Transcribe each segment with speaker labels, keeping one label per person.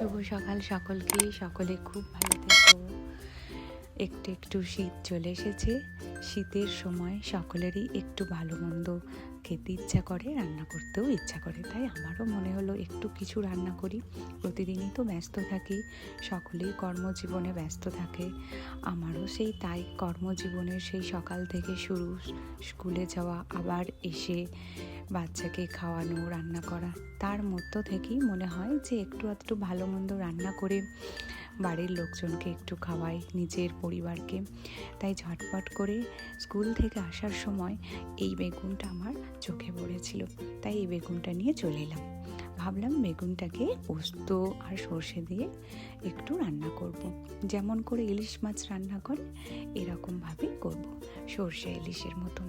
Speaker 1: শুভ সকাল সকলকে। সকলে খুব ভালো থেকো। একটু একটু শীত চলে এসেছে। শীতের সময় সকলেরই একটু ভালো মন্দ খেতে ইচ্ছা করে, রান্না করতেও ইচ্ছা করে। তাই আমারও মনে হলো একটু কিছু রান্না করি। প্রতিদিনই তো ব্যস্ত থাকি, সকলেই কর্মজীবনে ব্যস্ত থাকে। আমারও সেই তাই কর্মজীবনের সেই সকাল থেকে শুরু, স্কুলে যাওয়া, আবার এসে বাচ্চাকে খাওয়ানো, রান্না করা। তার মধ্য থেকেই মনে হয় যে একটু একটু ভালো মন্দ রান্না করে বাড়ির লোকজনকে একটু খাওয়াই, নিজের পরিবারকে। তাই ঝটপট করে স্কুল থেকে আসার সময় এই বেগুনটা আমার চোখে পড়েছিল। তাই এই বেগুনটা নিয়ে চলে এলাম। ভাবলাম বেগুনটাকে পোস্ত আর সর্ষে দিয়ে একটু রান্না করব। যেমন করে ইলিশ মাছ রান্না করে, এরকমভাবেই করব, সর্ষে ইলিশের মতন।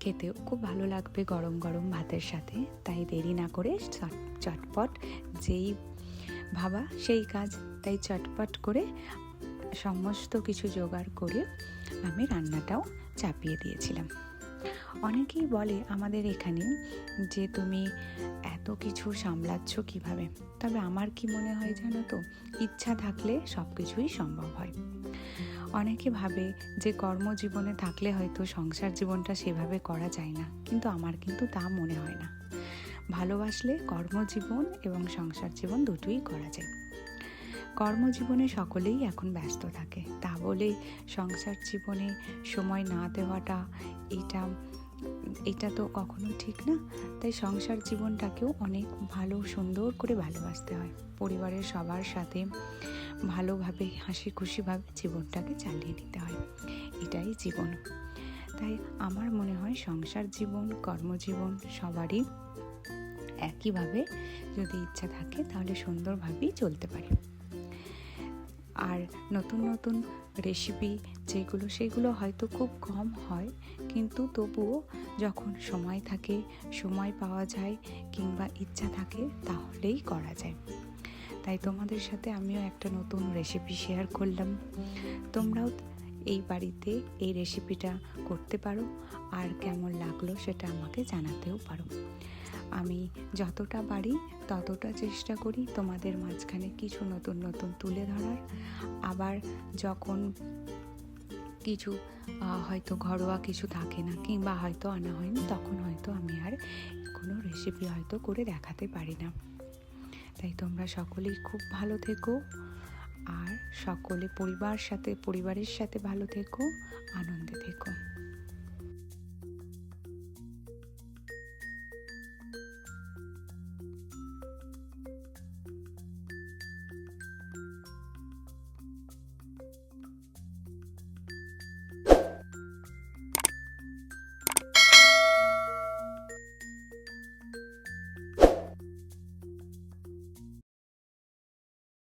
Speaker 1: খেতেও খুব ভালো লাগবে গরম গরম ভাতের সাথে। তাই দেরি না করে চটপট যেই ভাবা সেই কাজ, তাই চটপট করে সমস্ত কিছু জোগাড় করে আমি রান্নাটাও চাপিয়ে দিয়েছিলাম। অনেকেই বলে আমাদের এখানে যে তুমি এত কিছু সামলাচ্ছ কীভাবে? তবে আমার কি মনে হয় জানো তো? ইচ্ছা থাকলে সব কিছুই সম্ভব হয়। অনেকে ভাবে যে কর্মজীবনে থাকলে হয়তো সংসার জীবনটা সেভাবে করা যায় না, কিন্তু আমার কিন্তু তা মনে হয় না। ভালোবাসলে কর্মজীবন এবং সংসার জীবন দুটোই করা যায়। কর্মজীবনে সকলেই এখন ব্যস্ত থাকে। তা বলে সংসার জীবনে সময় না দেওয়াটা, এটা এটা তো কখনো ঠিক না। তাই সংসার জীবনটাকেও অনেক ভালো সুন্দর করে ভালোবাসতে হয়। পরিবারের সবার সাথে ভালোভাবে হাসি খুশিভাবে জীবনটাকে চালিয়ে নিতে হয়। এটাই জীবন। তাই আমার মনে হয় সংসার জীবন, কর্মজীবন সবারই একইভাবে যদি ইচ্ছা থাকে তাহলে সুন্দরভাবেই চলতে পারে। আর নতুন নতুন রেসিপি যেগুলো, সেগুলো হয়তো খুব কম হয়, কিন্তু তবুও যখন সময় থাকে, সময় পাওয়া যায় কিংবা ইচ্ছা থাকে, তাহলেই করা যায়। তাই তোমাদের সাথে আমিও একটা নতুন রেসিপি শেয়ার করলাম। তোমরাও এই বাড়িতে এই রেসিপিটা করতে পারো, আর কেমন লাগল সেটা আমাকে জানাতেও পারো। আমি যতটা পারি ততটা চেষ্টা করি তোমাদের মাঝখানে কিছু নতুন নতুন তুলে ধরার। আবার যখন কিছু হয়তো ঘরোয়া কিছু থাকে না কিংবা হয়তো আনা হয়নি, তখন হয়তো আমি আর কোনো রেসিপি হয়তো করে দেখাতে পারি না। তাই তোমরা সকলেই খুব ভালো থেকো আর সকলে পরিবার সাথে, পরিবারের সাথে ভালো থেকো, আনন্দে থেকো।